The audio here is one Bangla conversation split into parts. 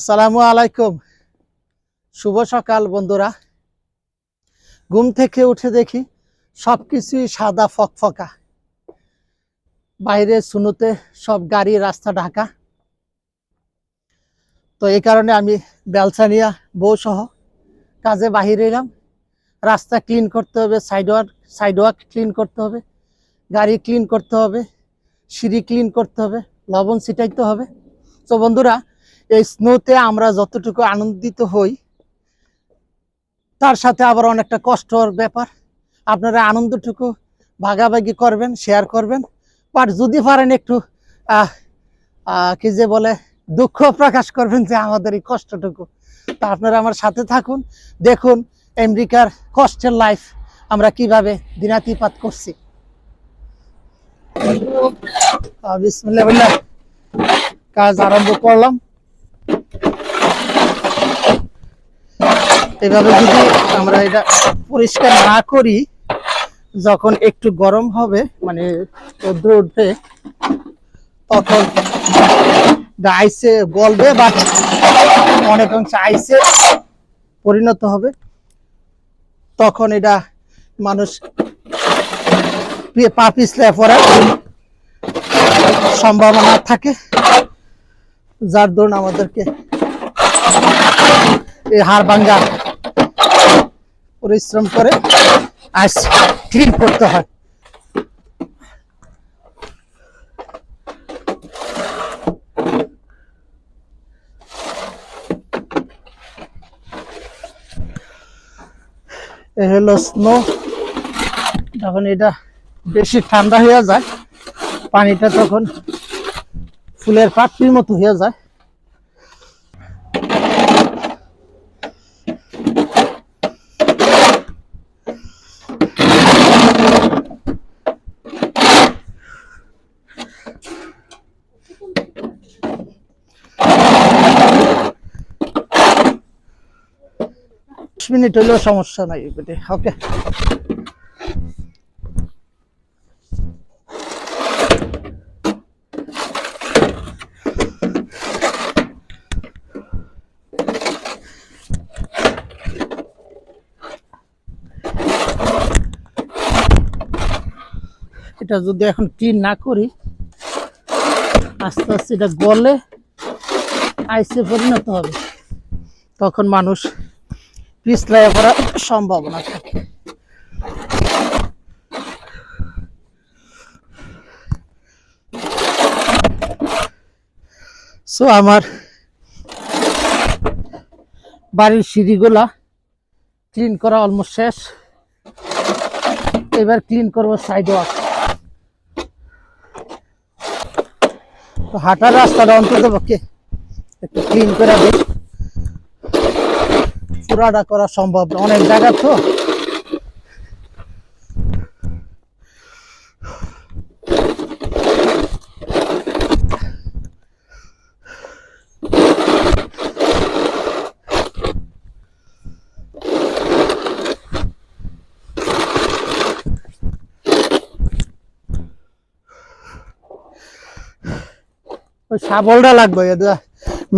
আসসালামু আলাইকুম। শুভ সকাল বন্ধুরা। ঘুম থেকে উঠে দেখি সবকিছুই সাদা ফকফকা। বাইরে সুনুতে সব গাড়ি, রাস্তা, ঢাকা। তো এই কারণে আমি বেলসানিয়া বউ সহ কাজে বাহিরে এলাম রাস্তা ক্লিন করতে হবে সাইডওয়াক সাইডওয়াক ক্লিন করতে হবে, গাড়ি ক্লিন করতে হবে, সিঁড়ি ক্লিন করতে হবে, লবণ ছিটাইতে হবে। তো বন্ধুরা এই স্নোতে আমরা যতটুকু আনন্দিত হই, তার সাথে আবার অনেকটা কষ্টর ব্যাপার। আপনারা আনন্দটুকু ভাগাভাগি করবেন শেয়ার করবেন। বাট যদি পারেন একটু কি যে বলে, দুঃখ প্রকাশ করবেন যে আমাদের এই কষ্টটুকু। তা আপনারা আমার সাথে থাকুন, দেখুন আমেরিকার কষ্টের লাইফ আমরা কীভাবে দিনাতিপাত করছি। কাজ আরম্ভ করলাম। এভাবে যদি আমরা এটা পরিষ্কার না করি, যখন একটু গরম হবে মানে রৌদ্র উঠবে, তখন আইসে গলবে বা অনেক অংশে আইসে পরিণত হবে, তখন এটা মানুষ পি- পিছলে পড়ার সম্ভাবনা থাকে। যার দরুন আমাদেরকে এই হাড় ভাঙ্গা পরিশ্রম করে আজ ক্লিন করতে হয়। হলো স্নো যখন এটা বেশি ঠান্ডা হয়ে যায়, পানিটা তখন ফুলের পাপড়ির মতো হয়ে যায়। মিনিট হইলেও সমস্যা নাই ওকে এটা যদি এখন ক্লিন না করি, আস্তে আস্তে এটা গলে আইসে পরিণত হবে। তখন মানুষ পিছলাই পড়ার সম্ভাবনা থাকে সো আমার বাড়ির সিঁড়িগুলা ক্লিন করা অলমোস্ট শেষ। এবার ক্লিন করব সাইড ওয়াক হাঁটার রাস্তাটা অন্তত পক্ষে একটু ক্লিন করে দিই। পুরাটা করা সম্ভব অনেক জায়গা তো। ওই শাবলটা লাগবে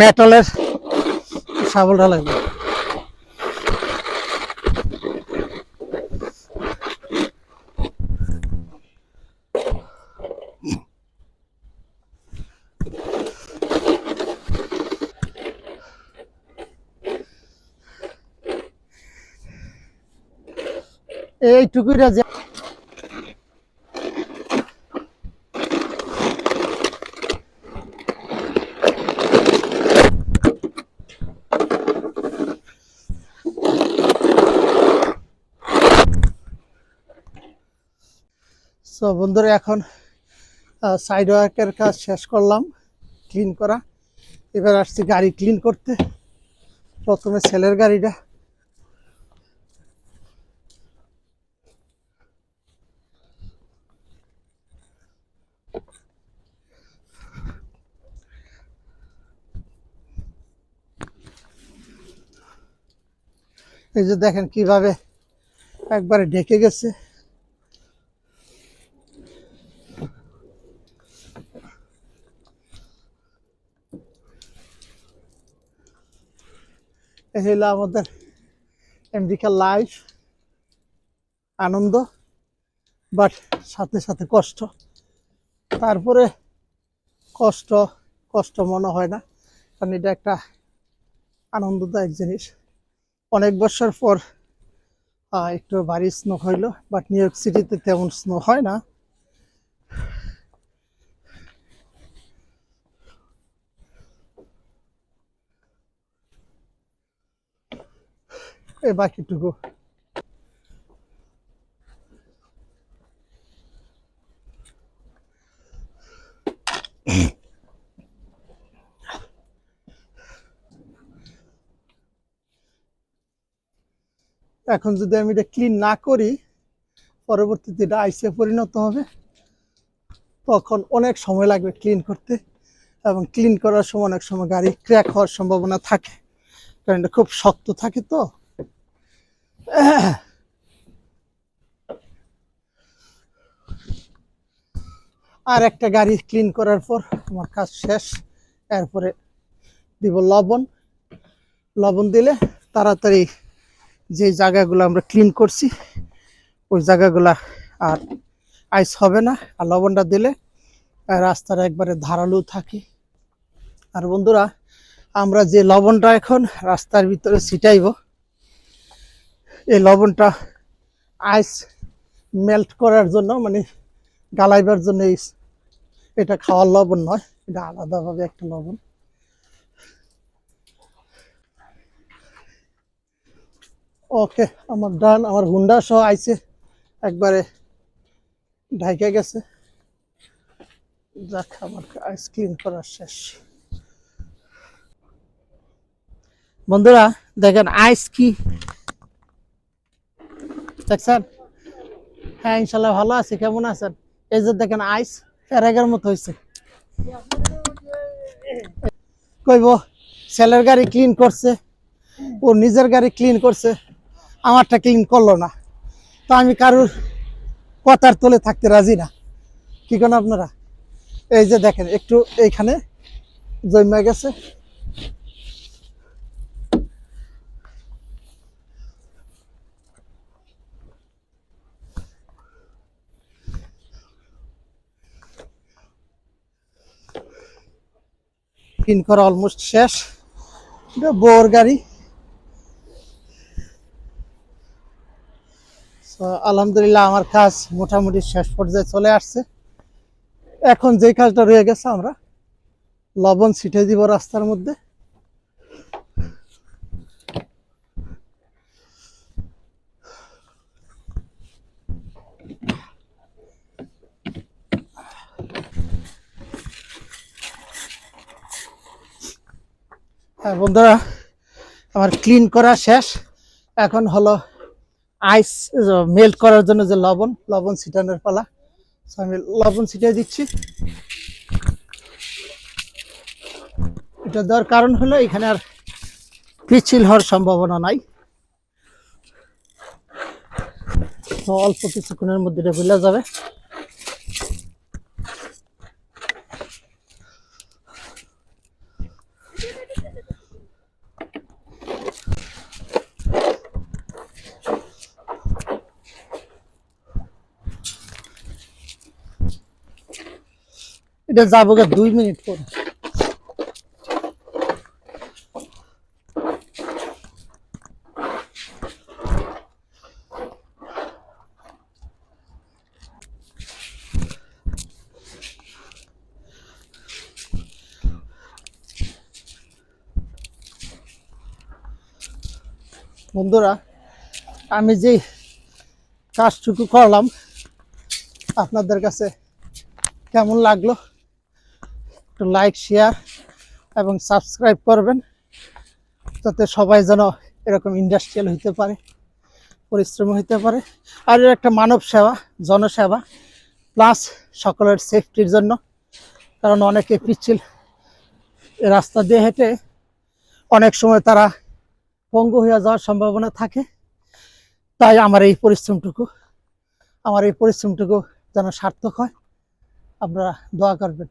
মেটালের শাবলটা লাগবে। এইটুকুটা যে সো বন্ধুরা, এখন সাইড ওয়ার্কের কাজ শেষ করলাম ক্লিন করা। এবার আসছি গাড়ি ক্লিন করতে। প্রথমে ছেলের গাড়িটা এই যে দেখেন কীভাবে একবারে ঢেকে গেছে। এই আমাদের আমেরিকার লাইফ, আনন্দ, বাট সাথে সাথে কষ্ট। তারপরে কষ্ট কষ্ট মনে হয় না, কারণ এটা একটা আনন্দদায়ক জিনিস। অনেক বছর পর একটু ভারী স্নো হইল বাট নিউ ইয়র্ক সিটিতে তেমন স্নো হয় না। এই বাকিটুকু। এখন যদি আমি এটা ক্লিন না করি, পরবর্তীতে এটা আইসে পরিণত হবে। তখন অনেক সময় লাগবে ক্লিন করতে এবং ক্লিন করার সময় অনেক সময় গাড়ি ক্র্যাক হওয়ার সম্ভাবনা থাকে। কারণ খুব শক্ত থাকে তো। আর একটা গাড়ি ক্লিন করার পর আমার কাজ শেষ। এরপরে দিব লবণ। লবণ দিলে তাড়াতাড়ি যে জায়গাগুলো আমরা ক্লিন করছি ওই জায়গাগুলা আর আইস হবে না। আর লবণটা দিলে আহ, রাস্তাটা একবারে ধারালো থাকে। আর বন্ধুরা আমরা যে লবণটা এখন রাস্তার ভিতরে ছিটাইব এই লবণটা আইস মেল্ট করার জন্য মানে গালাইবার জন্য এটা খাওয়ার লবণ নয় এটা আলাদাভাবে একটা লবণ। ওকে, আমার ডান, আমার হুন্ডা সহ আইছে। একবারে ঢাইকে গেছে। যাক, আমার আইস ক্লিন শেষ। বন্ধুরা, দেখেন আইস কি? দেখছেন? হ্যাঁ ইনশাল্লাহ ভালো আছি। কেমন আছেন? এই যে দেখেন আইস প্যারাগের মতো হয়েছে কইব, ছেলের গাড়ি ক্লিন করছে, ও নিজের গাড়ি ক্লিন করছে। আমারটা ক্লিন করল না। তো আমি কারুর কথার তলে থাকতে রাজি না। কি কেন আপনারা? এই যে দেখেন, একটু এইখানে জমে গেছে। ক্লিন করা অলমোস্ট শেষ। বউর গাড়ি। আলহামদুলিল্লাহ আমার কাজ মোটামুটি শেষ পর্যায়ে চলে আসছে। এখন যে কাজটা রয়ে গেছে আমরা লবণ ছিটে দিব রাস্তার মধ্যে। হ্যাঁ বন্ধুরা, আমার ক্লিন করা শেষ। এখন হলো আইস মেল্ট করার জন্য যে লবণ লবণ ছিটানোর পালা। আমি লবণ ছিটিয়ে দিচ্ছি। এটা দেওয়ার কারণ হলো এখানে আর পিছিল হওয়ার সম্ভাবনা নাই। তো অল্প কিছুক্ষণের মধ্যে এটা যাবে। এটা যাব গে দুই মিনিট পরে। বন্ধুরা, আমি যে কাজটুকু করলাম, আপনাদের কাছে কেমন লাগল? একটু লাইক শেয়ার এবং সাবস্ক্রাইব করবেন যাতে সবাই যেন এরকম ইন্ডাস্ট্রিয়াল হইতে পারে, পরিশ্রম হইতে পারে। আর এর একটা মানব সেবা, জনসেবা প্লাস সকলের সেফটির জন্য, কারণ অনেকে পিচ্ছিল রাস্তা দিয়ে হেঁটে অনেক সময় তারা পঙ্গু হয়ে যাওয়ার সম্ভাবনা থাকে। তাই আমার এই পরিশ্রমটুকু, আমার এই পরিশ্রমটুকু যেন সার্থক হয়। আপনারা দোয়া করবেন।